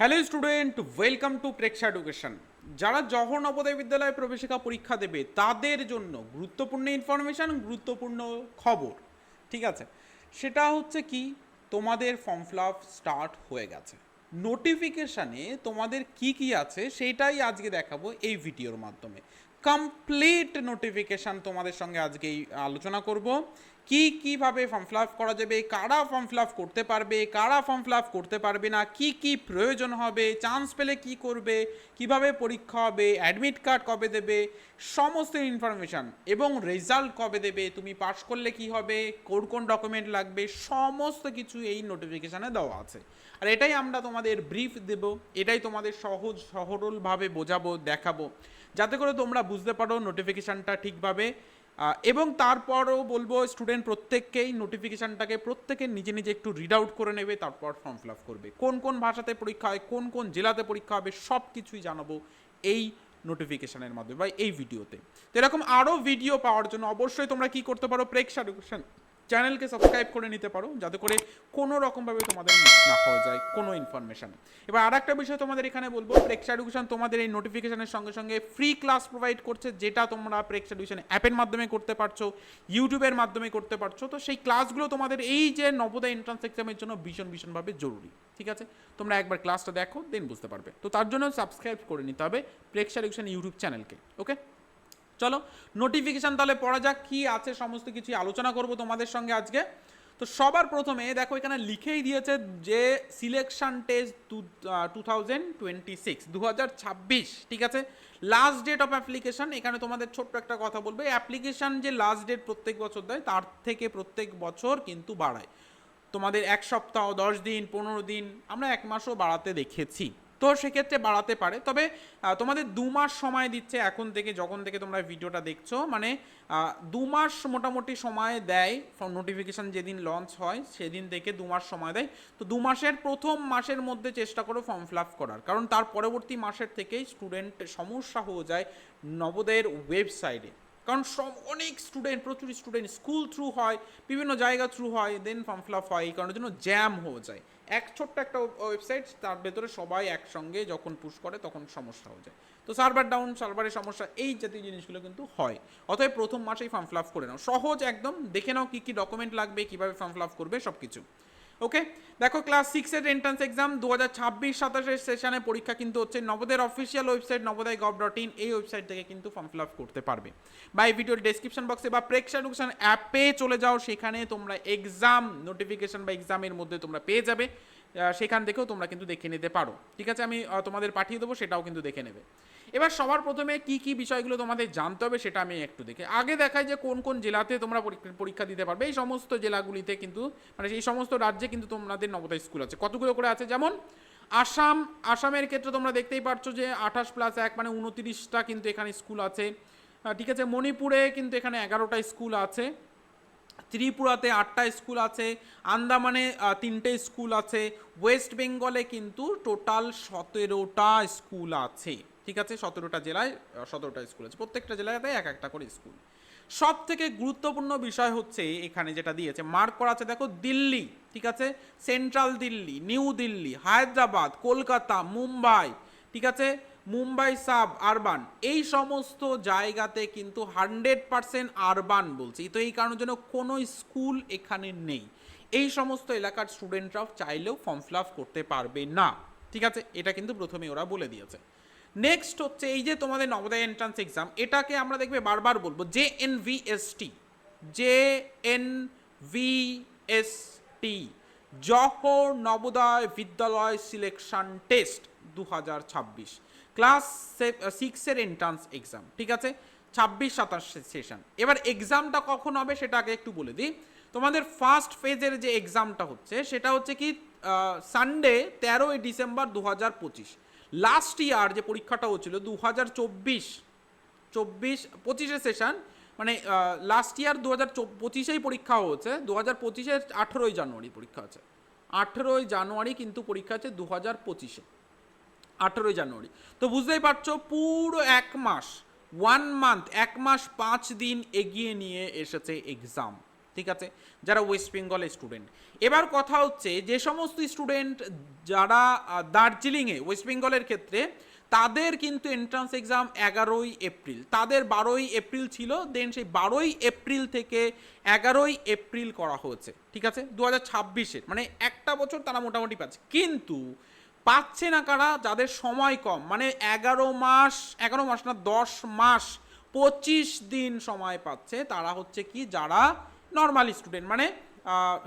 Hello student welcome to Preksha education যারা জওহর নবোদয় বিদ্যালয়ে প্রবেশিকা পরীক্ষা দেবে, তাদের জন্য গুরুত্বপূর্ণ ইনফরমেশন গুরুত্বপূর্ণ খবর। ঠিক আছে? সেটা হচ্ছে কি? তোমাদের ফর্ম ফিল স্টার্ট হয়ে গেছে। নোটিফিকেশানে তোমাদের কি কি আছে, সেটাই আজকে দেখাবো এই ভিডিওর মাধ্যমে। কমপ্লিট নোটিফিকেশান তোমাদের সঙ্গে আজকে আলোচনা করব। কি কীভাবে ফর্ম ফিল আপ করা যাবে, কারা ফর্ম ফিল আপ করতে পারবে, কারা ফর্ম ফিল আপ করতে পারবে না, কি কি প্রয়োজন হবে চান্স পেলে কি করবে, কীভাবে পরীক্ষা হবে অ্যাডমিট কার্ড কবে দেবে, সমস্ত ইনফরমেশান এবং রেজাল্ট কবে দেবে, তুমি পাস করলে কি হবে, কোন কোন ডকুমেন্ট লাগবে, সমস্ত কিছু এই নোটিফিকেশানে দেওয়া আছে। আর এটাই আমরা তোমাদের ব্রিফ দেব, এটাই তোমাদের সহজ, সহরলভাবে বোঝাবো, দেখাবো। যাতে করে তোমরা বুঝতে পারো নোটিফিকেশানটা ঠিকভাবে এবং তারপরও বলব স্টুডেন্ট প্রত্যেককেই নোটিফিকেশানটাকে প্রত্যেকে নিজে নিজে একটু রিড আউট করে নেবে, তারপর ফর্ম ফিল আপ করবে। কোন কোন ভাষাতে পরীক্ষা হয়, কোন কোন জেলাতে পরীক্ষা হবে সব কিছুই জানাব এই নোটিফিকেশানের মাধ্যমে বা এই ভিডিওতে তো এরকম আরও ভিডিও পাওয়ার জন্য অবশ্যই তোমরা কি করতে পারো প্রেক্ষা চ্যানেলকে সাবস্ক্রাইব করে নিতে পারো, যাতে করে কোনো রকমভাবে তোমাদের মিস না হয়ে যায়, কোনো ইনফরমেশন এবার আর একটা বিষয় তোমাদের এখানে বলব, প্রেক্ষা এডুকেশন তোমাদের এই নোটিফিকেশনের সঙ্গে সঙ্গে ফ্রি ক্লাস প্রোভাইড করছে, যেটা তোমরা প্রেক্ষা এডুকেশন অ্যাপের মাধ্যমে করতে পারছ ইউটিউবের মাধ্যমে করতে পারছ। তো সেই ক্লাসগুলো তোমাদের এই যে নবোদয় এন্ট্রান্স এক্সামের জন্য ভীষণ ভীষণভাবে জরুরি, ঠিক আছে? তোমরা একবার ক্লাসটা দেখো দেন বুঝতে পারবে। তো তার জন্য সাবস্ক্রাইব করে নিতে হবে প্রেক্ষা এডুকেশন ইউটিউব চ্যানেলকে ওকে চলো নোটিফিকেশান তাহলে পড়া যাক, কি আছে, সমস্ত কিছু আলোচনা করব তোমাদের সঙ্গে আজকে। তো সবার প্রথমে, দেখো এখানে লিখেই দিয়েছে যে selection test two thousand twenty six দু হাজার ছাব্বিশ, ঠিক আছে? লাস্ট ডেট অফ অ্যাপ্লিকেশন এখানে তোমাদের ছোট্ট একটা কথা বলবে অ্যাপ্লিকেশন যে লাস্ট ডেট প্রত্যেক বছর দেয়, তার থেকে প্রত্যেক বছর কিন্তু বাড়ায়। তোমাদের এক সপ্তাহ, দশ দিন, পনেরো দিন, আমরা এক মাসও বাড়াতে দেখেছি। তো সেক্ষেত্রে বাড়াতে পারে। তবে তোমাদের দু মাস সময় দিচ্ছে এখন থেকে, যখন থেকে তোমরা ভিডিওটা দেখছ। মানে দু মাস মোটামুটি সময় দেয় নোটিফিকেশান যেদিন লঞ্চ হয়, সেদিন থেকে দু মাস সময় দেয়। তো দু মাসের প্রথম মাসের মধ্যে চেষ্টা করো ফর্ম ফিল আপ করার। কারণ তার পরবর্তী মাসের থেকেই স্টুডেন্ট সমস্যা হয়ে যায় নবোদয়ের ওয়েবসাইটে কারণ সব অনেক স্টুডেন্ট প্রচুর স্টুডেন্ট স্কুল থ্রু হয়, বিভিন্ন জায়গা থ্রু হয় দেন ফর্ম ফিল আপ হয়, এই কারণের জন্য জ্যাম হয়ে যায়। এক ছোট্ট একটা ওয়েবসাইট, তার ভেতরে সবাই একসঙ্গে যখন পুশ করে তখন সমস্যা হয়ে যায়। তো সার্ভার ডাউন সার্ভারের সমস্যা, এই জাতীয় জিনিসগুলো কিন্তু হয়। অতএব প্রথম মাসেই ফর্ম ফিল আপ করে নাও। সহজ একদম, দেখে নাও কী কী ডকুমেন্ট লাগবে, কীভাবে ফর্ম ফিল আপ করবে সব কিছু ওকে দেখো ক্লাস সিক্সের এন্ট্রান্স এক্সাম দু হাজার ছাব্বিশ সাতাশের সেশনে পরীক্ষা কিন্তু হচ্ছে নবদের official website Navodaya gov dot in এই ওয়েবসাইট থেকে কিন্তু ফর্ম ফিল আপ করতে পারবে। বা এই ভিডিওর ডেসক্রিপশন বক্সে বা প্রেক্ষা এডুকেশন অ্যাপে চলে যাও, সেখানে তোমরা এক্সাম নোটিফিকেশন বা এক্সামের মধ্যে তোমরা পেয়ে যাবে। সেখান থেকেও তোমরা কিন্তু দেখে নিতে পারো। ঠিক আছে? আমি তোমাদের পাঠিয়ে দেবো, সেটাও কিন্তু দেখে নেবে। এবার সবার প্রথমে কি কি বিষয়গুলো তোমাদের জানতে হবে সেটা আমি একটু দেখে, আগে দেখাই যে কোন কোন জেলাতে তোমরা পরীক্ষা- দিতে পারবে। এই সমস্ত জেলাগুলিতে কিন্তু মানে এই সমস্ত রাজ্যে কিন্তু তোমাদের নবোদয় স্কুল আছে। কতগুলো করে আছে? যেমন আসাম, আসামের ক্ষেত্রে তোমরা দেখতেই পারছ যে আঠাশ প্লাস এক মানে উনতিরিশটা কিন্তু এখানে স্কুল আছে। ঠিক আছে? মণিপুরে কিন্তু এখানে এগারোটা স্কুল আছে। ত্রিপুরাতে আটটা স্কুল আছে, আন্দামানে তিনটে স্কুল আছে, ওয়েস্ট বেঙ্গলে কিন্তু টোটাল সতেরোটা স্কুল আছে। ঠিক আছে? সতেরোটা জেলায় সতেরোটা স্কুল আছে। প্রত্যেকটা জেলাতে এক একটা করে স্কুল। সব থেকে গুরুত্বপূর্ণ বিষয় হচ্ছে এখানে যেটা দিয়েছে মার্ক করা আছে, দেখো, দিল্লি, ঠিক আছে? সেন্ট্রাল দিল্লি নিউ দিল্লি, হায়দ্রাবাদ, কলকাতা, মুম্বাই, ঠিক আছে? মুম্বাই সাব আরবান, এই সমস্ত জায়গাতে কিন্তু হান্ড্রেড পার্সেন্ট আরবান বলছি। তো এই কারণের জন্য কোনো স্কুল এখানে নেই। এই সমস্ত এলাকার স্টুডেন্টরাও চাইলেও ফর্ম ফিল করতে পারবে না। ঠিক আছে? এটা কিন্তু প্রথমে ওরা বলে দিয়েছে। নেক্সট হচ্ছে এই যে তোমাদের নবোদয় এন্ট্রান্স এক্সাম এটাকে আমরা দেখবে বারবার বলব J N V S T. J N V S T, Jawahar Navodaya Vidyalaya selection test দু হাজার ছাব্বিশ। ক্লাস সিক্সের এন্ট্রান্স এক্সাম ঠিক আছে? ছাব্বিশ সাতাশ সেশন এবার এক্সামটা কখন হবে সেটা আগে একটু বলে দিই। তোমাদের ফার্স্ট ফেজের যে এক্সামটা হচ্ছে, সেটা হচ্ছে কি সানডে তেরোই ডিসেম্বর দু হাজার পঁচিশ। লাস্ট ইয়ার যে পরীক্ষাটা হচ্ছিল দু হাজার চব্বিশ চব্বিশ, পঁচিশে সেশন মানে লাস্ট ইয়ার দু হাজার পঁচিশেই পরীক্ষা হচ্ছে দু হাজার পঁচিশের আঠেরোই জানুয়ারি পরীক্ষা আছে। আঠেরোই জানুয়ারি কিন্তু পরীক্ষা আছে দু হাজার পঁচিশে। আঠেরোই জানুয়ারি। তো বুঝতেই পারছ, পুরো এক মাস ওয়ান মান্থ এক মাস পাঁচ দিন এগিয়ে নিয়ে এসেছে এক্সাম ঠিক আছে? যারা ওয়েস্ট বেঙ্গলের স্টুডেন্ট এবার কথা হচ্ছে, যে সমস্ত স্টুডেন্ট যারা দার্জিলিংয়ে ওয়েস্ট বেঙ্গলের ক্ষেত্রে, তাদের কিন্তু এন্ট্রান্স এক্সাম এগারোই এপ্রিল। তাদের বারোই এপ্রিল ছিল দেন সেই বারোই এপ্রিল থেকে এগারোই এপ্রিল করা হয়েছে, ঠিক আছে? দু হাজার ছাব্বিশের মানে একটা বছর তারা মোটামুটি পাচ্ছে। কিন্তু পাচ্ছে না কারা? যাদের সময় কম। মানে এগারো মাস এগারো মাস না, দশ মাস, পঁচিশ দিন সময় পাচ্ছে তারা হচ্ছে কি? যারা নর্মাল স্টুডেন্ট মানে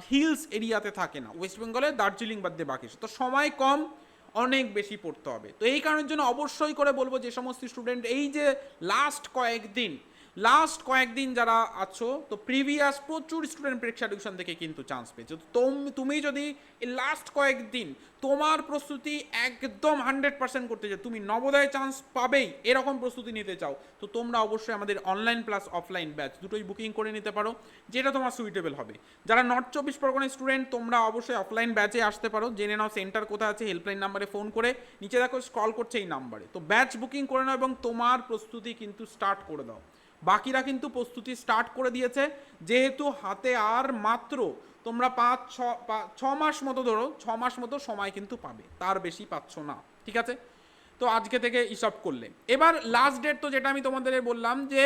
হিলস এরিয়াতে থাকে না। ওয়েস্ট বেঙ্গলে দার্জিলিং বাদ দিয়ে বাকি। তো সময় কম, অনেক বেশি পড়তে হবে। তো এই কারণের জন্য অবশ্যই করে বলব যে সমস্ত স্টুডেন্ট এই যে লাস্ট কয়েকদিন লাস্ট কয়েকদিন যারা আছো, তো প্রিভিয়াস প্রচুর স্টুডেন্ট পরীক্ষা এডুকেশন থেকে কিন্তু চান্স পেয়েছ। তো তোম- তুমি যদি লাস্ট কয়েকদিন তোমার প্রস্তুতি একদম হান্ড্রেড পার্সেন্ট করতে চাও তুমি নবোদয় চান্স পাবেই, এরকম প্রস্তুতি নিতে চাও, তো তোমরা অবশ্যই আমাদের অনলাইন প্লাস অফলাইন ব্যাচ দুটোই বুকিং করে নিতে পারো, যেটা তোমার সুইটেবল হবে। যারা নর্থ চব্বিশ পরগনার স্টুডেন্ট তোমরা অবশ্যই অফলাইন ব্যাচে আসতে পারো, জেনে নাও সেন্টার কোথায় আছে হেল্পলাইন নাম্বারে ফোন করে, নিচে দেখো স্কল করছে এই নাম্বারে তো ব্যাচ বুকিং করে নাও এবং তোমার প্রস্তুতি কিন্তু স্টার্ট করে দাও। বাকিরা কিন্তু প্রস্তুতি স্টার্ট করে দিয়েছে। যেহেতু হাতে আর মাত্র তোমরা পাঁচ, ছ ছ মাস মতো ধরো, ছ মাস মতো সময় কিন্তু পাবে, তার বেশি পাচ্ছ না, ঠিক আছে? তো আজকে থেকে হিসাব করলে। এবার লাস্ট ডেট তো যেটা আমি তোমাদের বললাম যে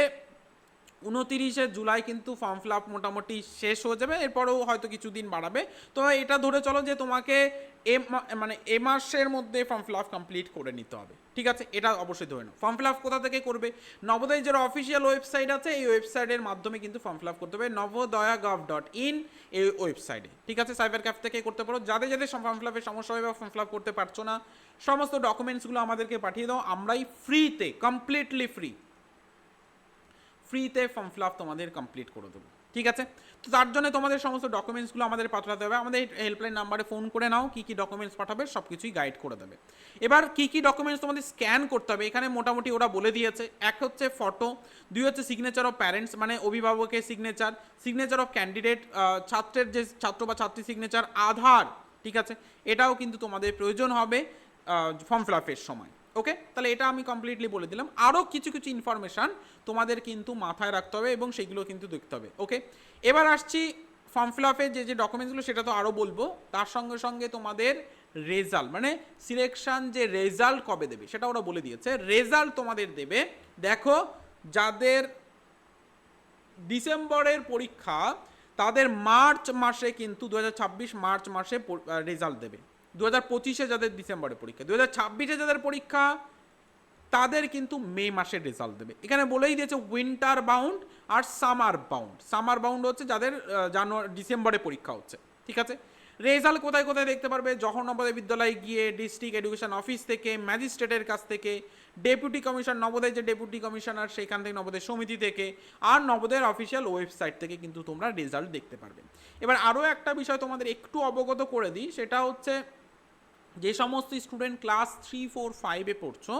উনতিরিশে জুলাই কিন্তু ফর্ম ফিল আপ মোটামুটি শেষ হয়ে যাবে, এরপরেও হয়তো কিছুদিন বাড়াবে। তো এটা ধরে চলো যে তোমাকে এ মানে এ মাসের মধ্যে ফর্ম ফিল আপ কমপ্লিট করে নিতে হবে। ঠিক আছে? এটা অবশ্যই ধরে নাও। ফর্ম ফিল আপ কোথা থেকে করবে? নবোদয় যারা অফিসিয়াল ওয়েবসাইট আছে, এই ওয়েবসাইটের মাধ্যমে কিন্তু ফর্ম ফিল আপ করতে হবে নবোদয়া গভ ডট ইন এই ওয়েবসাইটে ঠিক আছে? সাইবার ক্যাফ থেকে করতে পারো। যাদের যাদের ফর্ম ফিল আপের সমস্যা হবে বা ফর্ম ফিল আপ করতে পারছ না, সমস্ত ডকুমেন্টসগুলো আমাদেরকে পাঠিয়ে দাও। আমরাই ফ্রিতে কমপ্লিটলি ফ্রি ফ্রিতে ফর্ম ফিল আপ তোমাদের কমপ্লিট করে দেবো, ঠিক আছে? তো তার জন্য তোমাদের সমস্ত ডকুমেন্টসগুলো আমাদের পাঠাতে হবে। আমাদের হেল্পলাইন নাম্বারে ফোন করে নাও, কী কী ডকুমেন্টস পাঠাবে সব কিছুই গাইড করে দেবে। এবার কী কী ডকুমেন্টস তোমাদের স্ক্যান করতে হবে, এখানে মোটামুটি ওরা বলে দিয়েছে। এক হচ্ছে ফটো দুই হচ্ছে সিগনেচার অফ প্যারেন্টস মানে অভিভাবকের সিগনেচার সিগনেচার অফ ক্যান্ডিডেট ছাত্রের যে ছাত্র বা ছাত্রী সিগনেচার আধার, ঠিক আছে? এটাও কিন্তু তোমাদের প্রয়োজন হবে ফর্ম ফিল আপের সময়। ওকে তাহলে এটা আমি কমপ্লিটলি বলে দিলাম। আরও কিছু কিছু ইনফরমেশান তোমাদের কিন্তু মাথায় রাখতে হবে এবং সেগুলো কিন্তু দেখতে হবে। ওকে এবার আসছি ফর্ম ফিল আপের যে যে ডকুমেন্টসগুলো সেটা তো আরও বলব। তার সঙ্গে সঙ্গে তোমাদের রেজাল্ট মানে সিলেকশন যে রেজাল্ট কবে দেবে, সেটা ওরা বলে দিয়েছে। রেজাল্ট তোমাদের দেবে, দেখো, যাদের ডিসেম্বরের পরীক্ষা, তাদের মার্চ মাসে কিন্তু দু হাজার ছাব্বিশ মার্চ মাসে রেজাল্ট দেবে। দু হাজার পঁচিশে যাদের ডিসেম্বরে পরীক্ষা দু হাজার ছাব্বিশে যাদের পরীক্ষা, তাদের কিন্তু মে মাসে রেজাল্ট দেবে। এখানে বলেই দিয়েছে উইন্টার বাউন্ড আর সামার বাউন্ড সামার বাউন্ড হচ্ছে যাদের জানুয়ারি, ডিসেম্বরে পরীক্ষা হচ্ছে, ঠিক আছে? রেজাল্ট কোথায় কোথায় দেখতে পারবে? জহর নবোদয় বিদ্যালয়ে গিয়ে ডিস্ট্রিক্ট এডুকেশন অফিস থেকে ম্যাজিস্ট্রেটের কাছ থেকে ডেপুটি কমিশন নবোদয় যে ডেপুটি কমিশনার সেখান থেকে নবোদয় সমিতি থেকে, আর নবোদয়ের অফিসিয়াল ওয়েবসাইট থেকে কিন্তু তোমরা রেজাল্ট দেখতে পারবে। এবার আরও একটা বিষয় তোমাদের একটু অবগত করে দিই, সেটা হচ্ছে যে সমস্ত স্টুডেন্ট ক্লাস থ্রি ফোর ফাইভে পড়ছো,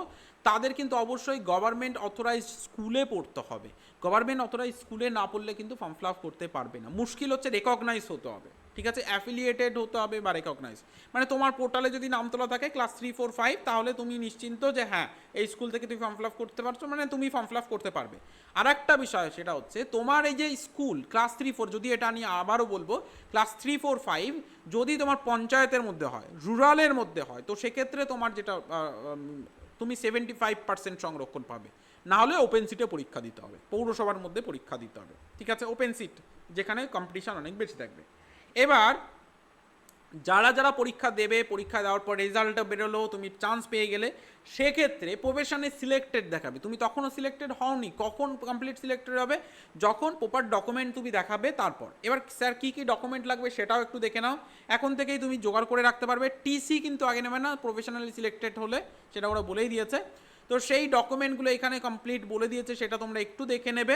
তাদের কিন্তু অবশ্যই গভর্নমেন্ট অথরাইজড স্কুলে পড়তে হবে। গভর্নমেন্ট অথরাইজড স্কুলে না পড়লে কিন্তু ফর্ম ফিল করতে পারবে না। মুশকিল হচ্ছে রেকগনাইজ হতে হবে। ঠিক আছে অ্যাফিলিয়েটেড হতে হবে বা রেকগনাইজ মানে তোমার পোর্টালে যদি নাম তোলা থাকে ক্লাস থ্রি ফোর ফাইভ তাহলে তুমি নিশ্চিন্ত যে হ্যাঁ এই স্কুল থেকে তুমি ফর্ম ফিল আপ করতে পারছ মানে তুমি ফর্ম ফিল আপ করতে পারবে। আর একটা বিষয় সেটা হচ্ছে, তোমার এই যে স্কুল ক্লাস থ্রি ফোর যদি এটা আমি আবারও বলব ক্লাস থ্রি ফোর ফাইভ যদি তোমার পঞ্চায়েতের মধ্যে হয় রুরালের মধ্যে হয়, তো সেক্ষেত্রে তোমার যেটা তুমি সেভেন্টি ফাইভ পার্সেন্ট সংরক্ষণ পাবে। না হলে ওপেন সিটে পরীক্ষা দিতে হবে, পৌরসভার মধ্যে পরীক্ষা দিতে হবে। ঠিক আছে ওপেন সিট যেখানে কম্পিটিশন অনেক বেশি থাকবে। এবার যারা যারা পরীক্ষা দেবে, পরীক্ষা দেওয়ার পর রেজাল্টটা বেরোলো, তুমি চান্স পেয়ে গেলে, সেক্ষেত্রে প্রফেশনে সিলেক্টেড দেখাবে। তুমি তখনও সিলেক্টেড হওনি, কখন কমপ্লিট সিলেক্টেড হবে, যখন প্রপার ডকুমেন্ট তুমি দেখাবে তারপর। এবার স্যার কী কী ডকুমেন্ট লাগবে সেটাও একটু দেখে নাও। এখন থেকেই তুমি জোগাড় করে রাখতে পারবে। টিসি কিন্তু আগে নেবে না প্রফেশনালি সিলেক্টেড হলে, সেটা ওরা বলেই দিয়েছে। তো সেই ডকুমেন্টগুলো এখানে কমপ্লিট বলে দিয়েছে, সেটা তোমরা একটু দেখে নেবে।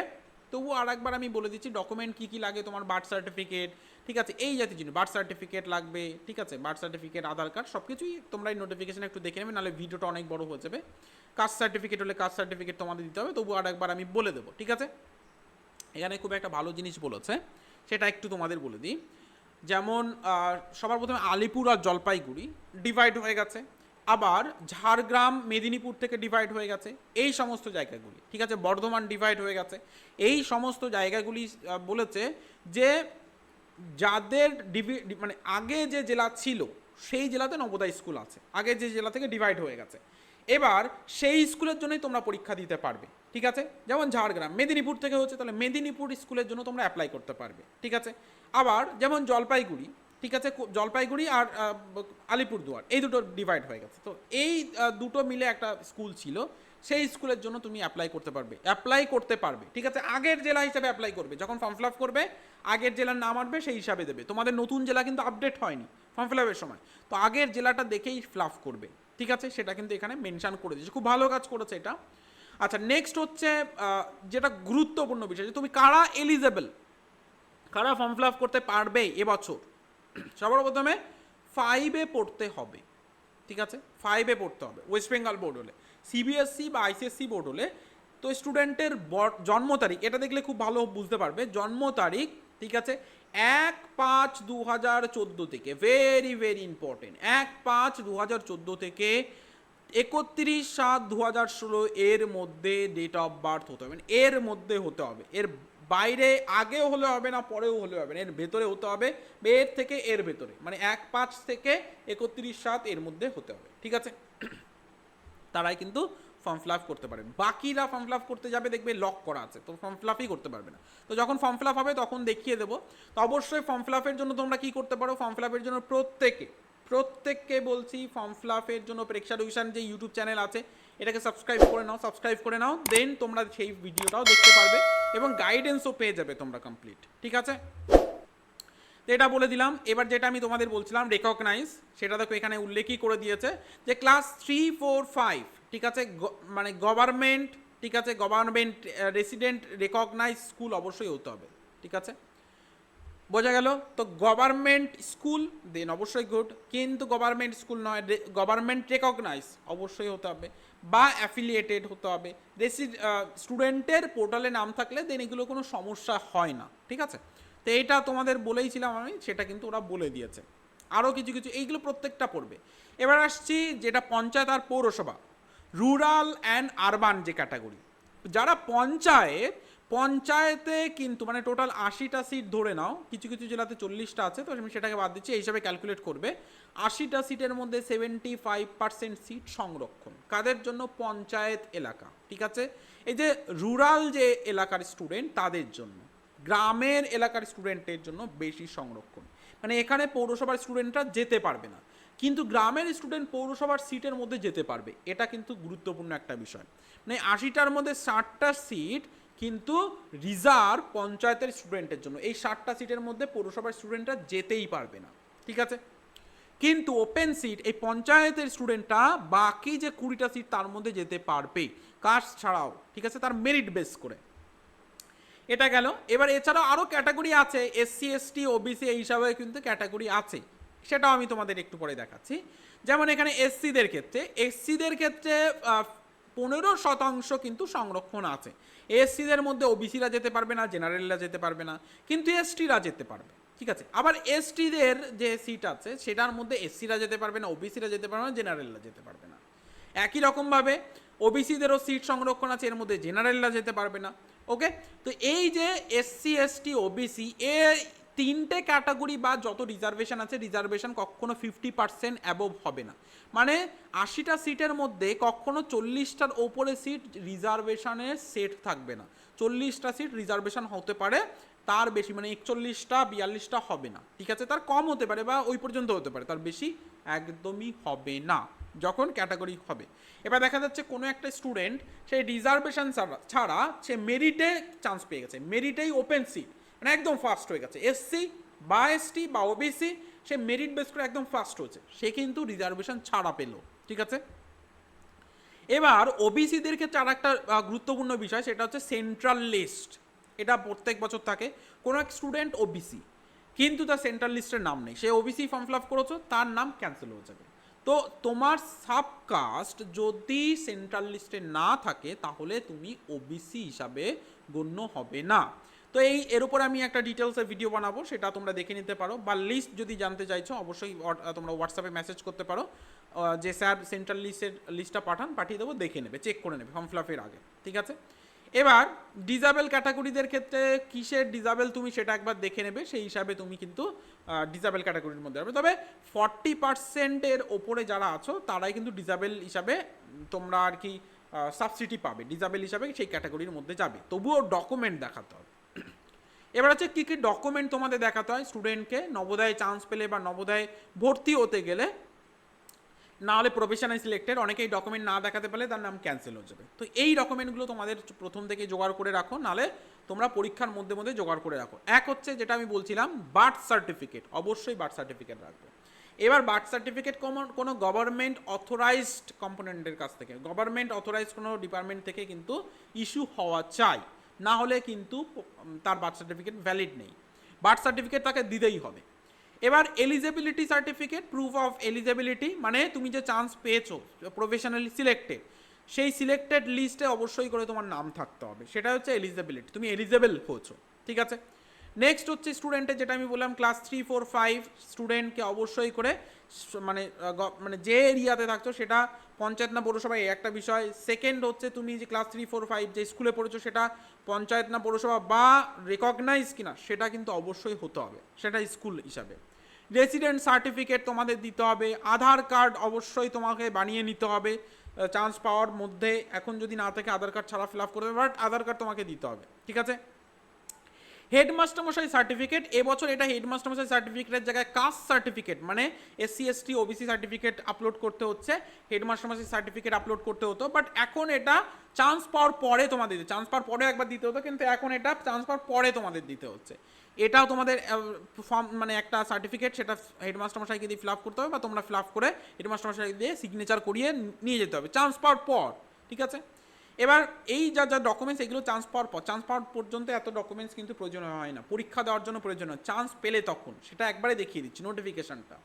তবু আর একবার আমি বলে দিচ্ছি ডকুমেন্ট কী কী লাগে, তোমার বার্থ সার্টিফিকেট ঠিক আছে? এই জাতীয় জিনিস বার্থ সার্টিফিকেট লাগবে, ঠিক আছে? বার্থ সার্টিফিকেট আধার কার্ড সব কিছুই তোমরা এই নোটিফিকেশন একটু দেখে নেবে, নাহলে ভিডিওটা অনেক বড় হয়ে যাবে। কাস্ট সার্টিফিকেট হলে কাস্ট সার্টিফিকেট তোমাদের দিতে হবে তবু আর একবার আমি বলে দেবো, ঠিক আছে? এখানে খুব একটা ভালো জিনিস বলেছে, সেটা একটু তোমাদের বলে দিই। যেমন সবার প্রথমে আলিপুর আর জলপাইগুড়ি ডিভাইড হয়ে গেছে। আবার ঝাড়গ্রাম, মেদিনীপুর থেকে ডিভাইড হয়ে গেছে। এই সমস্ত জায়গাগুলি, ঠিক আছে? বর্ধমান ডিভাইড হয়ে গেছে। এই সমস্ত জায়গাগুলি বলেছে যে যাদের ডিভি মানে আগে যে জেলা ছিল, সেই জেলাতে নবোদয় স্কুল আছে। আগে যে জেলা থেকে ডিভাইড হয়ে গেছে। এবার সেই স্কুলের জন্যই তোমরা পরীক্ষা দিতে পারবে, ঠিক আছে? যেমন ঝাড়গ্রাম, মেদিনীপুর থেকে হচ্ছে, তাহলে মেদিনীপুর স্কুলের জন্য তোমরা অ্যাপ্লাই করতে পারবে, ঠিক আছে? আবার যেমন জলপাইগুড়ি ঠিক আছে জলপাইগুড়ি আর আলিপুরদুয়ার, এই দুটো ডিভাইড হয়ে গেছে। তো এই দুটো মিলে একটা স্কুল ছিল, সেই স্কুলের জন্য তুমি অ্যাপ্লাই করতে পারবে। অ্যাপ্লাই করতে পারবে, ঠিক আছে? আগের জেলা হিসাবে অ্যাপ্লাই করবে, যখন ফর্ম ফিল আপ করবে, আগের জেলার নাম আসবে, সেই হিসাবে দেবে। তোমাদের নতুন জেলা কিন্তু আপডেট হয়নি ফর্ম ফিল আপের সময়। তো আগের জেলাটা দেখেই ফ্লাফ করবে, ঠিক আছে? সেটা কিন্তু এখানে মেনশান করে দিয়েছে। খুব ভালো কাজ করেছে এটা। আচ্ছা নেক্সট হচ্ছে যেটা গুরুত্বপূর্ণ বিষয়, যে তুমি কারা এলিজেবল কারা ফর্ম ফিল আপ করতে পারবে এবছর? সবার প্রথমে ফাইভে পড়তে হবে, ঠিক আছে? ফাইভে পড়তে হবে ওয়েস্ট বেঙ্গল বোর্ড হলে। সিবিএসসি বা আইসিএসসি বোর্ড হলে। তো স্টুডেন্টের জন্ম তারিখ, এটা দেখলে খুব ভালো বুঝতে পারবে, জন্ম তারিখ, ঠিক আছে? এক পাঁচ দু হাজার চোদ্দ থেকে ভেরি ভেরি ইম্পর্টেন্ট এক পাঁচ দু হাজার চোদ্দ থেকে একত্রিশ সাত দু হাজার ষোলো এর মধ্যে ডেট অফ বার্থ হতে হবে মানে এর মধ্যে হতে হবে, এর বাইরে আগেও হলে হবে না, পরেও হলে হবে না। এর ভেতরে হতে হবে, এর থেকে এর ভেতরে। মানে এক পাঁচ থেকে একত্রিশ সাত এর মধ্যে হতে হবে। ঠিক আছে? তারাই কিন্তু ফর্ম ফিল করতে পারে বাকিরা ফর্ম ফিল করতে যাবে, দেখবে লক করা আছে। তো ফর্ম ফিল করতে পারবে না। তো যখন ফর্ম ফিল হবে, তখন দেখিয়ে দেবো। তো অবশ্যই ফর্ম ফিল জন্য তোমরা কি করতে পারো? ফর্ম ফিল জন্য প্রত্যেকে, প্রত্যেককে বলছি ফর্ম ফিল জন্য প্রেক্ষা ডিভিশন যে ইউটিউব চ্যানেল আছে এটাকে সাবস্ক্রাইব করে নাও সাবস্ক্রাইব করে নাও দেন তোমরা সেই ভিডিওটাও দেখতে পারবে এবং গাইডেন্সও পেয়ে যাবে তোমরা কমপ্লিট ঠিক আছে? এটা বলে দিলাম। এবার যেটা আমি তোমাদের বলছিলাম রেকগনাইজ সেটা দেখো এখানে উল্লেখই করে দিয়েছে যে ক্লাস থ্রি ফোর ফাইভ ঠিক আছে? মানে গভর্নমেন্ট ঠিক আছে? গভর্নমেন্ট রেসিডেন্ট রেকগনাইজ স্কুল অবশ্যই হতে হবে, ঠিক আছে? বোঝা গেল? তো গভর্নমেন্ট স্কুল দেন অবশ্যই গুড কিন্তু গভর্নমেন্ট স্কুল নয় গভর্নমেন্ট রেকগনাইজ অবশ্যই হতে হবে। বা অ্যাফিলিয়েটেড হতে হবে। দেশি স্টুডেন্টের পোর্টালে নাম থাকলে দেন এগুলো কোনো সমস্যা হয় না, ঠিক আছে? তো এটা তোমাদের বলেইছিলাম আমি, সেটা কিন্তু ওরা বলে দিয়েছে। আরও কিছু কিছু, এইগুলো প্রত্যেকটা পড়বে। এবার আসছি যেটা পঞ্চায়েত আর পৌরসভা। রুরাল অ্যান্ড আরবান যে ক্যাটাগরি যারা পঞ্চায়েত পঞ্চায়েতে কিন্তু মানে টোটাল আশিটা সিট ধরে নাও, কিছু কিছু জেলাতে চল্লিশটা আছে, তো আমি সেটাকে বাদ দিচ্ছি, এই হিসাবে ক্যালকুলেট করবে। আশিটা সিটের মধ্যে সেভেন্টি ফাইভ পার্সেন্ট সিট সংরক্ষণ। কাদের জন্য? পঞ্চায়েত এলাকা, ঠিক আছে? এই যে রুরাল যে এলাকার স্টুডেন্ট তাদের জন্য। গ্রামের এলাকার স্টুডেন্টের জন্য বেশি সংরক্ষণ। মানে এখানে পৌরসভার স্টুডেন্টরা যেতে পারবে না। কিন্তু গ্রামের স্টুডেন্ট পৌরসভার সিটের মধ্যে যেতে পারবে। এটা কিন্তু গুরুত্বপূর্ণ একটা বিষয়। মানে আশিটার মধ্যে ষাটটা সিট কিন্তু রিজার্ভ পঞ্চায়েতের স্টুডেন্টের জন্য। এই ষাটটা সিটের মধ্যে পৌরসভার স্টুডেন্টরা যেতেই পারবে না, ঠিক আছে? কিন্তু ওপেন সিট এই পঞ্চায়েতের স্টুডেন্টরা বাকি যে কুড়িটা সিট তার মধ্যে যেতে পারবে কাস্ট ছাড়াও, ঠিক আছে? তার মেরিট বেস করে। এটা গেল। এবার এছাড়াও আরও ক্যাটাগরি আছে এসসি এসটি ওবিসি এই হিসাবে কিন্তু ক্যাটাগরি আছে। সেটাও আমি তোমাদের একটু পরে দেখাচ্ছি। যেমন এখানে এসসিদের ক্ষেত্রে এসসিদের ক্ষেত্রে পনেরো শতাংশ কিন্তু সংরক্ষণ আছে। এসসিদের মধ্যে ওবিসিরা যেতে পারবে না, জেনারেলরা যেতে পারবে না, কিন্তু এসটিরা যেতে পারবে, ঠিক আছে? আবার এসটিদের যে সিট আছে, সেটার মধ্যে এসসিরা যেতে পারবে না ওবিসিরা যেতে পারবে না, জেনারেলরা যেতে পারবে না। একই রকমভাবে ওবিসিদেরও সিট সংরক্ষণ আছে, এর মধ্যে জেনারেলরা যেতে পারবে না ওকে তো এই যে এসসি এসটি ওবিসি এ তিনটে ক্যাটাগরি বা যত রিজার্ভেশন আছে রিজার্ভেশন কখনো ফিফটি পার্সেন্ট অ্যাবভ হবে না। মানে আশিটা সিটের মধ্যে কখনো চল্লিশটার ওপরে সিট রিজার্ভেশনের সেট থাকবে না। চল্লিশটা সিট রিজার্ভেশন হতে পারে, তার বেশি মানে একচল্লিশটা, বিয়াল্লিশটা হবে না। ঠিক আছে? তার কম হতে পারে বা ওই পর্যন্ত হতে পারে, তার বেশি একদমই হবে না, যখন ক্যাটাগরি হবে। এবার দেখা যাচ্ছে কোনো একটা স্টুডেন্ট সেই রিজার্ভেশন ছাড়া সে মেরিটে চান্স পেয়ে গেছে। মেরিটেই ওপেন সিট মানে একদম ফার্স্ট হয়ে গেছে। এসসি বা এসটি বা ওবিসি সে মেরিট বেস করে একদম ফার্স্ট হয়েছে। সে কিন্তু রিজার্ভেশন ছাড়া পেল, ঠিক আছে? এবার ওবিসিদের ক্ষেত্রে আর একটা গুরুত্বপূর্ণ বিষয়, সেটা হচ্ছে সেন্ট্রাল লিস্ট এটা প্রত্যেক বছর থাকে। কোনো এক স্টুডেন্ট ওবিসি কিন্তু তার সেন্ট্রাল লিস্টের নাম নেই। সে ওবিসি ফর্ম ফিল আপ করেছ, তার নাম ক্যান্সেল হয়ে যাবে। তো তোমার সাবকাস্ট যদি সেন্ট্রাল লিস্টে না থাকে, তাহলে তুমি ওবিসি হিসাবে গণ্য হবে না। তো এই, এর উপর আমি একটা ডিটেলসের ভিডিও বানাবো, সেটা তোমরা দেখে নিতে পারো, বা লিস্ট যদি জানতে চাইছো, অবশ্যই তোমরা হোয়াটসঅ্যাপে মেসেজ করতে পারো যে স্যার সেন্ট্রাল লিস্টের লিস্টটা পাঠান, পাঠিয়ে দেবো, দেখে নেবে চেক করে নেবে ফর্ম ফিল আপের আগে, ঠিক আছে? এবার ডিজাবেল ক্যাটাগরিদের ক্ষেত্রে কিসের ডিজাবেল তুমি সেটা একবার দেখে নেবে, সেই হিসাবে তুমি কিন্তু ডিজাবেল ক্যাটাগরির মধ্যে হবে তবে ফর্টি পার্সেন্টের ওপরে যারা আছো, তারাই কিন্তু ডিজাবেল হিসাবে তোমরা আর কি সাবসিডি পাবে ডিজাবেল হিসাবে সেই ক্যাটাগরির মধ্যে যাবে। তবুও ডকুমেন্ট দেখাতে হবে। এবার হচ্ছে কী কী ডকুমেন্ট তোমাদের দেখাতে হয় স্টুডেন্টকে নবোদয়ে চান্স পেলে বা নবোদয়ে ভর্তি হতে গেলে, না হলে প্রফেশনাল সিলেক্টেড অনেকেই ডকুমেন্ট না দেখাতে পারলে তার নাম ক্যান্সেল হয়ে যাবে। তো এই ডকুমেন্টগুলো তোমাদের প্রথম থেকে জোগাড় করে রাখো, নাহলে তোমরা পরীক্ষার মধ্যে মধ্যে জোগাড় করে রাখো। এক হচ্ছে যেটা আমি বলছিলাম বার্থ সার্টিফিকেট অবশ্যই বার্থ সার্টিফিকেট রাখবে। এবার বার্থ সার্টিফিকেট কোনো গভর্নমেন্ট অথরাইজড কম্পোনেন্টের কাছ থেকে গভর্নমেন্ট অথরাইজড কোনো ডিপার্টমেন্ট থেকে কিন্তু ইস্যু হওয়া চাই। না হলে কিন্তু তার বার্থ সার্টিফিকেট ভ্যালিড নেই। বার্থ সার্টিফিকেট তাকে দিতেই হবে। এবার eligibility certificate proof of eligibility মানে তুমি যে চান্স পেয়েছ প্রফেশনালি সিলেক্টেড সেই সিলেক্টেড লিস্টে অবশ্যই করে তোমার নাম থাকতে হবে। সেটা হচ্ছে এলিজিবিলিটি তুমি এলিজেবল হয়েছো, ঠিক আছে? নেক্সট হচ্ছে স্টুডেন্টের যেটা আমি বললাম ক্লাস থ্রি ফোর ফাইভ স্টুডেন্টকে অবশ্যই করে মানে মানে যে এরিয়াতে থাকছো সেটা পঞ্চায়েত না পৌরসভা একটা বিষয়। সেকেন্ড হচ্ছে তুমি যে ক্লাস থ্রি ফোর ফাইভ যে স্কুলে পড়েছো সেটা পঞ্চায়েত না পৌরসভা বা রেকগনাইজ কিনা, সেটা কিন্তু অবশ্যই হতে হবে, সেটা স্কুল হিসাবে। রেসিডেন্ট সার্টিফিকেট তোমাদের দিতে হবে, আধার কার্ড অবশ্যই তোমাকে বানিয়ে নিতে হবে চান্স পাওয়ার মধ্যে। এখন যদি না থাকে, আধার কার্ড ছাড়া ফিল আপ করবে বাট আধার কার্ড তোমাকে দিতে হবে, ঠিক আছে? হেডমাস্টার মশাই সার্টিফিকেট এবছর এটা হেডমাস্টার মশাই সার্টিফিকেটের জায়গায় কাস্ট সার্টিফিকেট মানে SC ST OBC certificate upload করতে হচ্ছে, হেডমাস্টার মশাই সার্টিফিকেট আপলোড করতে হতো বাট এখন এটা চান্স পাওয়ার পরে তোমাদের দিতে চান্স পাওয়ার পরে একবার দিতে হতো, কিন্তু এখন এটা চান্স পাওয়ার পরে তোমাদের দিতে হচ্ছে। এটাও তোমাদের ফর্ম মানে একটা সার্টিফিকেট সেটা হেডমাস্টার মশাইকে দিয়ে ফিল আপ করতে হবে, বা তোমরা ফিল আপ করে হেডমাস্টার মশাইকে দিয়ে সিগনেচার করিয়ে নিয়ে যেতে হবে চান্স পাওয়ার পর, ঠিক আছে? এবার এই যা যা ডকুমেন্টস এগুলো চান্স পাওয়ার পর চান্স পাওয়ার পর্যন্ত এত ডকুমেন্টস কিন্তু প্রয়োজন হয় না। পরীক্ষা দেওয়ার জন্য প্রয়োজন হয়। চান্স পেলে তখন, সেটা একবারে দেখিয়ে দিচ্ছি নোটিফিকেশনটা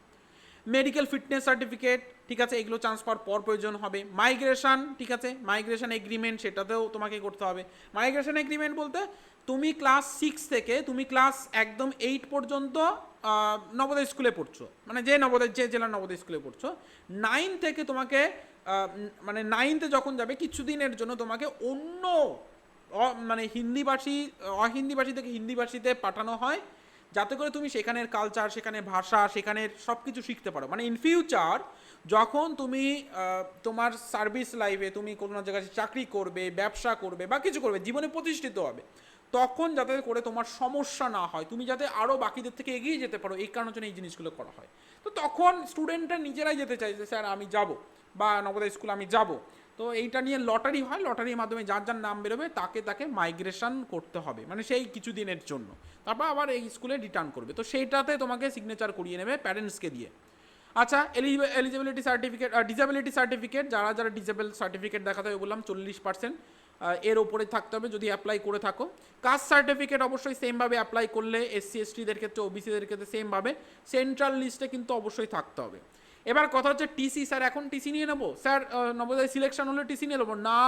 মেডিকেল ফিটনেস সার্টিফিকেট ঠিক আছে, এগুলো চান্স পাওয়ার পর প্রয়োজন হবে। মাইগ্রেশন ঠিক আছে মাইগ্রেশন এগ্রিমেন্ট সেটাতেও তোমাকে করতে হবে। মাইগ্রেশন এগ্রিমেন্ট বলতে, তুমি ক্লাস সিক্স থেকে, তুমি ক্লাস একদম এইট পর্যন্ত নবোদয় স্কুলে পড়ছো। মানে যে নবোদয়, যে জেলার নবোদয় স্কুলে পড়ছো নাইন থেকে তোমাকে মানে নাইনতে যখন যাবে কিছুদিনের জন্য তোমাকে অন্য মানে হিন্দিভাষী, অহিন্দিভাষী থেকে হিন্দিভাষীতে পাঠানো হয়, যাতে করে তুমি সেখানের কালচার সেখানের ভাষা, সেখানের সব কিছু শিখতে পারো। মানে ইন ফিউচার যখন তুমি তোমার সার্ভিস লাইফে তুমি কোনো জায়গায় চাকরি করবে, ব্যবসা করবে বা কিছু করবে, জীবনে প্রতিষ্ঠিত হবে তখন যাতে করে তোমার সমস্যা না হয়, তুমি যাতে আরও বাকিদের থেকে এগিয়ে যেতে পারো, এই কারণের জন্য এই জিনিসগুলো করা হয়। তো তখন স্টুডেন্টরা নিজেরাই যেতে চাই যে, স্যার, আমি যাব বা নবোদয় স্কুল আমি যাব। তো এইটা নিয়ে লটারি হয়, লটারির মাধ্যমে যার যার নাম বেরোবে, তাকে তাকে মাইগ্রেশন করতে হবে মানে সেই কিছু দিনের জন্য। তারপর আবার এই স্কুলে রিটার্ন করবে। তো সেইটাতে তোমাকে সিগনেচার করিয়ে নেবে প্যারেন্টসকে দিয়ে। আচ্ছা এলিজিবিলিটি সার্টিফিকেট ডিসেবিলিটি সার্টিফিকেট যারা যারা ডিসেবল সার্টিফিকেট দেখাতে হবে বললাম, চল্লিশ পার্সেন্ট এর ওপরে থাকতে হবে। যদি অ্যাপ্লাই করে থাকো কাস্ট সার্টিফিকেট অবশ্যই সেমভাবে অ্যাপ্লাই করলে এসসি এসটিদের ক্ষেত্রে ওবিসিদের ক্ষেত্রে সেমভাবে সেন্ট্রাল লিস্টে কিন্তু অবশ্যই থাকতে হবে। এবার কথা হচ্ছে টিসি স্যার এখন টিসি নিয়ে নেব? স্যার নবোদয় সিলেকশন হলে টিসি নিয়ে নেব? না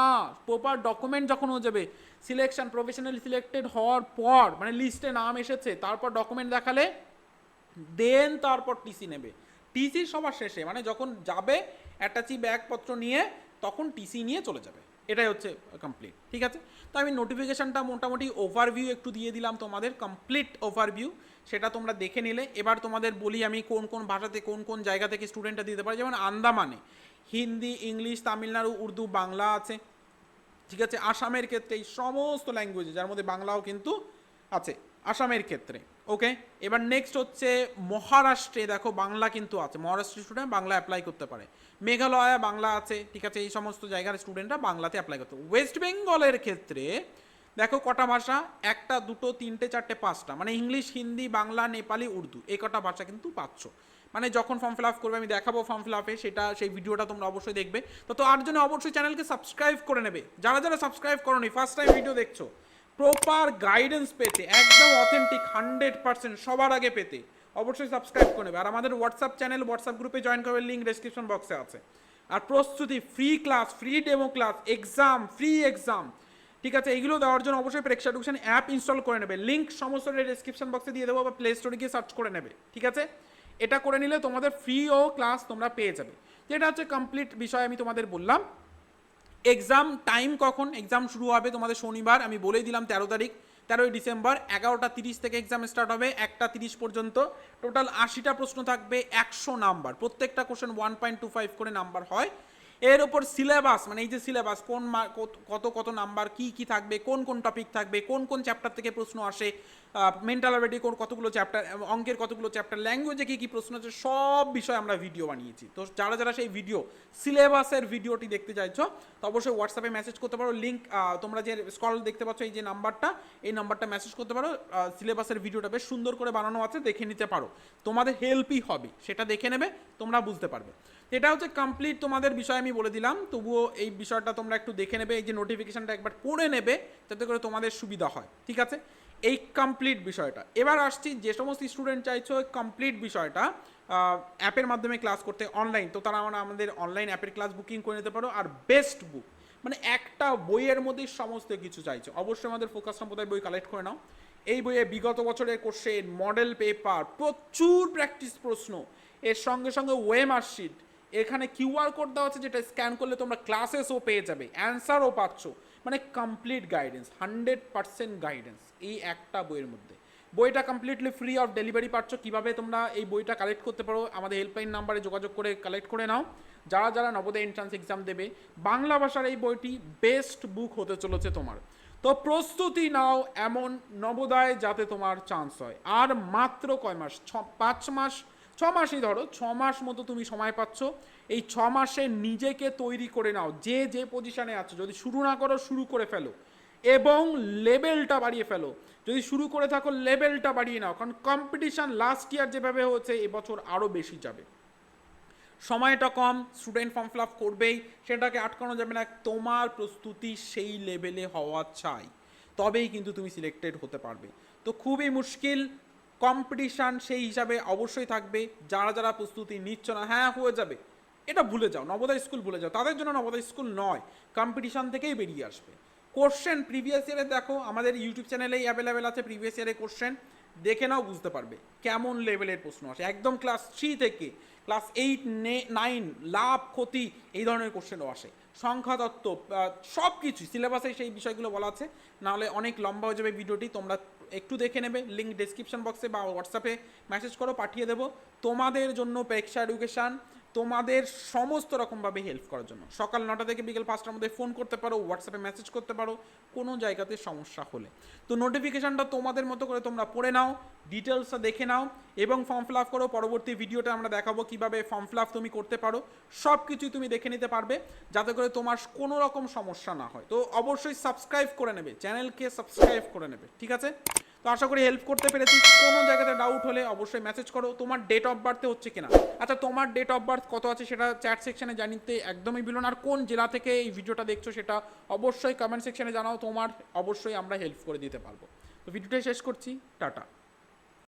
প্রপার ডকুমেন্ট যখন হয়ে যাবে সিলেকশন প্রফেশনালি সিলেক্টেড হওয়ার পর মানে লিস্টে নাম এসেছে, তারপর ডকুমেন্ট দেখালে দেন তারপর টিসি নেবে। টিসি সবার শেষে মানে যখন যাবে অ্যাটাচি ব্যাগপত্র নিয়ে, তখন টিসি নিয়ে চলে যাবে। এটাই হচ্ছে কমপ্লিট ঠিক আছে? তো আমি নোটিফিকেশানটা মোটামুটি ওভারভিউ একটু দিয়ে দিলাম তোমাদের কমপ্লিট ওভারভিউ সেটা তোমরা দেখে নিলে। এবার তোমাদের বলি আমি কোন কোন ভাষাতে, কোন কোন জায়গা থেকে স্টুডেন্টটা দিতে পারে। যেমন আন্দামানে, হিন্দি, ইংলিশ, তামিলনাড়ু, উর্দু, বাংলা আছে, ঠিক আছে? আসামের ক্ষেত্রে এই সমস্ত ল্যাঙ্গুয়েজে যার মধ্যে বাংলাও কিন্তু আছে। আসামের ক্ষেত্রে ওকে এবার নেক্সট হচ্ছে মহারাষ্ট্রে, দেখো বাংলা কিন্তু আছে, মহারাষ্ট্রের স্টুডেন্ট বাংলা অ্যাপ্লাই করতে পারে। মেঘালয়, বাংলা আছে, ঠিক আছে? এই সমস্ত জায়গার স্টুডেন্টরা বাংলাতে অ্যাপ্লাই করতে ওয়েস্ট বেঙ্গলের ক্ষেত্রে, দেখো কটা ভাষা? একটা, দুটো, তিনটে, চারটে, পাঁচটা মানে ইংলিশ হিন্দি বাংলা নেপালি উর্দু এই কটা ভাষা কিন্তু পাচ্ছ। মানে যখন ফর্ম ফিল আপ করবে, আমি দেখাবো ফর্ম ফিল আপে সেটা, সেই ভিডিওটা তোমরা অবশ্যই দেখবে। তো তার জন্য অবশ্যই চ্যানেলকে সাবস্ক্রাইব করে নেবে। যারা যারা সাবস্ক্রাইব করোনি ফার্স্ট টাইম ভিডিও দেখছ প্রপার গাইডেন্স পেতে, একদম অথেন্টিক হান্ড্রেড পার্সেন্ট সবার আগে পেতে, অবশ্যই সাবস্ক্রাইব করে নেবে। আর আমাদের হোয়াটসঅ্যাপ চ্যানেল হোয়াটসঅ্যাপ গ্রুপে জয়েন করবে লিঙ্ক ডেসক্রিপশন বক্সে আছে। আর প্রস্তুতি free class free demo class exam free exam ঠিক আছে? এগুলো দেওয়ার জন্য অবশ্যই প্রেক্ষা এডুকেশন অ্যাপ ইনস্টল করে নেবে। লিঙ্ক সমস্ত ডেসক্রিপশন বক্সে দিয়ে দেবো বা প্লে স্টোরে গিয়ে সার্চ করে নেবে, ঠিক আছে? এটা করে নিলে তোমাদের ফ্রি ও ক্লাস তোমরা পেয়ে যাবে। এটা হচ্ছে কমপ্লিট বিষয় আমি তোমাদের বললাম। এক্সাম টাইম কখন? এক্সাম শুরু হবে তোমাদের শনিবার, আমি বলেই দিলাম তেরো তারিখ। তেরোই ডিসেম্বর, এগারোটা তিরিশ থেকে এক্সাম স্টার্ট হবে, একটা তিরিশ পর্যন্ত। টোটাল আশিটা প্রশ্ন থাকবে, একশো নাম্বার প্রত্যেকটা question one point two five করে নাম্বার হয়। এর ওপর সিলেবাস মানে এই যে সিলেবাস কোন কত কত নাম্বার কি কি থাকবে, কোন কোন টপিক থাকবে, কোন কোন চ্যাপ্টার থেকে প্রশ্ন আসে মেন্টাল অ্যাবিলিটি কোন, কতগুলো চ্যাপ্টার অঙ্কের কতগুলো চ্যাপ্টার ল্যাঙ্গুয়েজে কী কী প্রশ্ন আছে, সব বিষয়ে আমরা ভিডিও বানিয়েছি। তো যারা যারা সেই ভিডিও সিলেবাসের ভিডিওটি দেখতে চাইছো, তো অবশ্যই হোয়াটসঅ্যাপে মেসেজ করতে পারো লিঙ্ক তোমরা যে স্কল দেখতে পাচ্ছ, এই যে নাম্বারটা এই নাম্বারটা মেসেজ করতে পারো সিলেবাসের ভিডিওটা বেশ সুন্দর করে বানানো আছে, দেখে নিতে পারো। তোমাদের হেল্পই হবে, সেটা দেখে নেবে, তোমরা বুঝতে পারবে। এটা হচ্ছে কমপ্লিট তোমাদের বিষয় আমি বলে দিলাম। তবুও এই বিষয়টা তোমরা একটু দেখে নেবে, এই যে নোটিফিকেশানটা একবার পড়ে নেবে, যাতে করে তোমাদের সুবিধা হয়, ঠিক আছে? এই কমপ্লিট বিষয়টা। এবার আসছি, যে সমস্ত স্টুডেন্ট চাইছো কমপ্লিট বিষয়টা অ্যাপের মাধ্যমে ক্লাস করতে অনলাইন তো তারা আমরা আমাদের অনলাইন অ্যাপের ক্লাস বুকিং করে নিতে পারো, আর বেস্ট বুক মানে একটা বইয়ের মধ্যেই সমস্ত কিছু চাইছো। অবশ্যই আমাদের ফোকাস সম্প্রদায় বই কালেক্ট করে নাও। এই বইয়ে বিগত বছরের কোশ্চেন মডেল পেপার প্রচুর প্র্যাকটিস প্রশ্ন। এর সঙ্গে সঙ্গে ওয়ে মার্কশিট এখানে কিউআর কোড দেওয়া আছে যেটা স্ক্যান করলে তোমরা ক্লাসেসও পেয়ে যাবে। অ্যান্সারও পাচ্ছ। মানে complete guidance hundred percent guidance এই একটা বইয়ের মধ্যে। বইটা কমপ্লিটলি ফ্রি অফ ডেলিভারি পাচ্ছ। কীভাবে তোমরা এই বইটা কালেক্ট করতে পারো, আমাদের হেল্পলাইন নাম্বারে যোগাযোগ করে কালেক্ট করে নাও। যারা যারা নবোদয় এন্ট্রান্স এক্সাম দেবে, বাংলা ভাষার এই বইটি বেস্ট বুক হতে চলেছে তোমার। তো প্রস্তুতি নাও এমন নবোদয় যাতে তোমার চান্স হয়। আর মাত্র কয় মাস? ছ, পাঁচ মাস ছ মাসই ধরো ছ মাস মতো তুমি সময় পাচ্ছ। এই ছ মাসে নিজেকে তৈরি করে নাও, যে যে পজিশানে আছো। যদি শুরু না করো, শুরু করে ফেলো। এবং লেভেলটা বাড়িয়ে ফেলো। যদি শুরু করে থাকো লেভেলটা বাড়িয়ে নাও। কারণ কম্পিটিশন লাস্ট ইয়ার যেভাবে হচ্ছে এবছর আরও বেশি যাবে। সময়টা কম স্টুডেন্ট ফর্ম ফিল আপ করবেই, সেটাকে আটকানো যাবে না। তোমার প্রস্তুতি সেই লেভেলে হওয়া চাই। তবেই কিন্তু তুমি সিলেক্টেড হতে পারবে। তো খুবই মুশকিল কম্পিটিশান সেই হিসাবে অবশ্যই থাকবে। যারা যারা প্রস্তুতি নিচ্ছ না হ্যাঁ হয়ে যাবে। এটা ভুলে যাও, নবোদয় স্কুল ভুলে যাও। তাদের জন্য নবোদয় স্কুল নয় কম্পিটিশান থেকেই বেরিয়ে আসবে। কোশ্চেন প্রিভিয়াস ইয়ারে দেখো, আমাদের ইউটিউব চ্যানেলেই অ্যাভেলেবেল আছে প্রিভিয়াস ইয়ারে কোশ্চেন দেখে নাও, বুঝতে পারবে কেমন লেভেলের প্রশ্ন আসে। একদম ক্লাস থ্রি থেকে ক্লাস এইট নাইন লাভ, ক্ষতি এই ধরনের কোশ্চেনও আসে। সংখ্যা, তত্ত্ব সব কিছু সিলেবাসে সেই বিষয়গুলো বলা আছে। নাহলে অনেক লম্বা হয়ে যাবে ভিডিওটি তোমরা একটু দেখে নেবে লিঙ্ক ডিসক্রিপশন বক্সে বা হোয়াটসঅ্যাপে মেসেজ করো, পাঠিয়ে দেবো। তোমাদের জন্য প্রেক্ষা এডুকেশান তোমাদের সমস্ত রকমভাবে হেল্প করার জন্য। সকাল নটা থেকে বিকেল পাঁচটার মধ্যে ফোন করতে পারো হোয়াটসঅ্যাপে মেসেজ করতে পারো, কোনো জায়গাতে সমস্যা হলে। তো নোটিফিকেশানটা তোমাদের মতো করে তোমরা পড়ে নাও ডিটেলসটা দেখে নাও এবং ফর্ম ফিল আপ করো। পরবর্তী ভিডিওটা আমরা দেখাবো কীভাবে ফর্ম ফিল আপ তুমি করতে পারো। সব কিছুই তুমি দেখে নিতে পারবে, যাতে করে তোমার কোনো রকম সমস্যা না হয়। তো অবশ্যই সাবস্ক্রাইব করে নেবে চ্যানেলকে সাবস্ক্রাইব করে নেবে, ঠিক আছে? তো আশা করি হেল্প করতে পেরেছি। কোনো জায়গাতে ডাউট হলে অবশ্যই মেসেজ করো। তোমার ডেট অফ বার্থে হচ্ছে কিনা? আচ্ছা তোমার ডেট অফ বার্থ কত আছে সেটা চ্যাট সেকশানে জানিতে একদমই বিলন আর কোন জেলা থেকে এই ভিডিওটা দেখছ সেটা অবশ্যই কমেন্ট সেকশানে জানাও। তোমার অবশ্যই আমরা হেল্প করে দিতে পারব। তো ভিডিওটা শেষ করছি। টাটা।